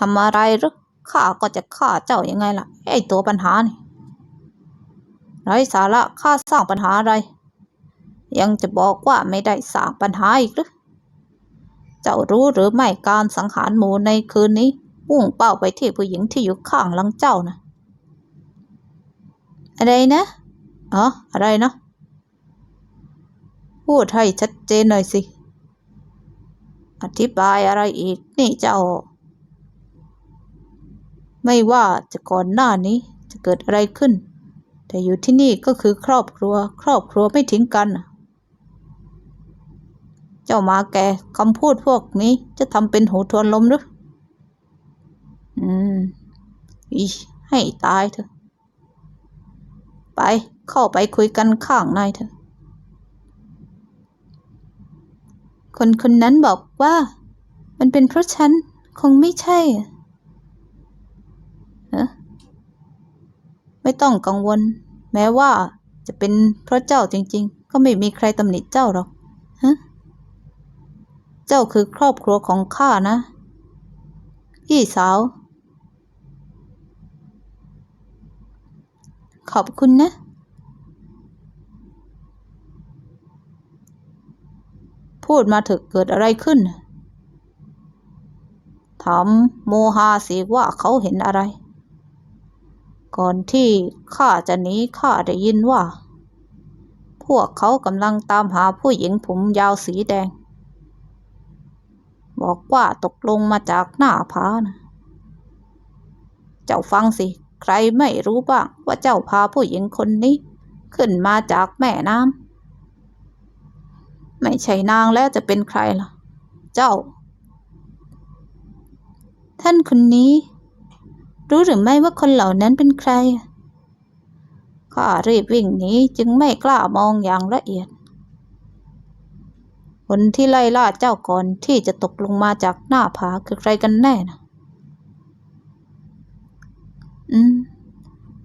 ทำอะไรหรือข้าก็จะฆ่าเจ้ายังไงล่ะ ไอ้ตัวปัญหานี่ไรสาระข้าสร้างปัญหาอะไร ยังจะบอกว่าไม่ได้สร้างปัญหาอีกหรือเจ้ารู้หรือไม่การสังหารหมูในคืนนี้มุ่งเป้าไปที่ผู้หญิงที่อยู่ข้างหลังเจ้านะอะไรนะอ๋ออะไรนะพูดให้ชัดเจนหน่อยสิ อธิบายอะไรอีกนี่เจ้า ไม่ว่าจะก่อนหน้านี้จะเกิดอะไรขึ้น แต่อยู่ที่นี่ก็คือครอบครัว ครอบครัวไม่ทิ้งกัน เจ้ามาแกคำพูดพวกนี้จะทำเป็นหูทวนลมหรือ อืมอีให้ตายเถอะ ไปเข้าไปคุยกันข้างในเถอะ คนคนนั้นบอกว่า มันเป็นเพราะฉันคงไม่ใช่อะฮะ ไม่ต้องกังวล แม้ว่าจะเป็นเพราะเจ้าจริง ๆ ก็ไม่มีใครตำหนิเจ้าหรอกฮะเจ้าคือครอบครัวของข้านะ พี่สาว ขอบคุณนะ พูดมาเถอะเกิดอะไรขึ้นถามโมฮาสิว่าเขาเห็นอะไร ก่อนที่ข้าจะหนีข้าได้ยินว่า พวกเขากำลังตามหาผู้หญิงผมยาวสีแดง บอกว่าตกลงมาจากหน้าผานะเจ้าฟังสิ ใครไม่รู้บ้างว่าเจ้าพาผู้หญิงคนนี้ ขึ้นมาจากแม่น้ำไม่ใช่นางแล้วจะเป็นใครล่ะ เจ้า ท่านคนนี้ รู้หรือไม่ว่าคนเหล่านั้นเป็นใครข้ารีบวิ่งหนีจึงไม่กล้ามองอย่างละเอียด คนที่ไล่ล่าเจ้าก่อนที่จะตกลงมาจากหน้าผาคือใครกันแน่นะอืม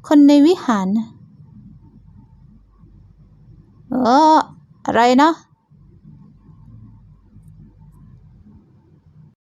คนในวิหาร เออ อะไรนะ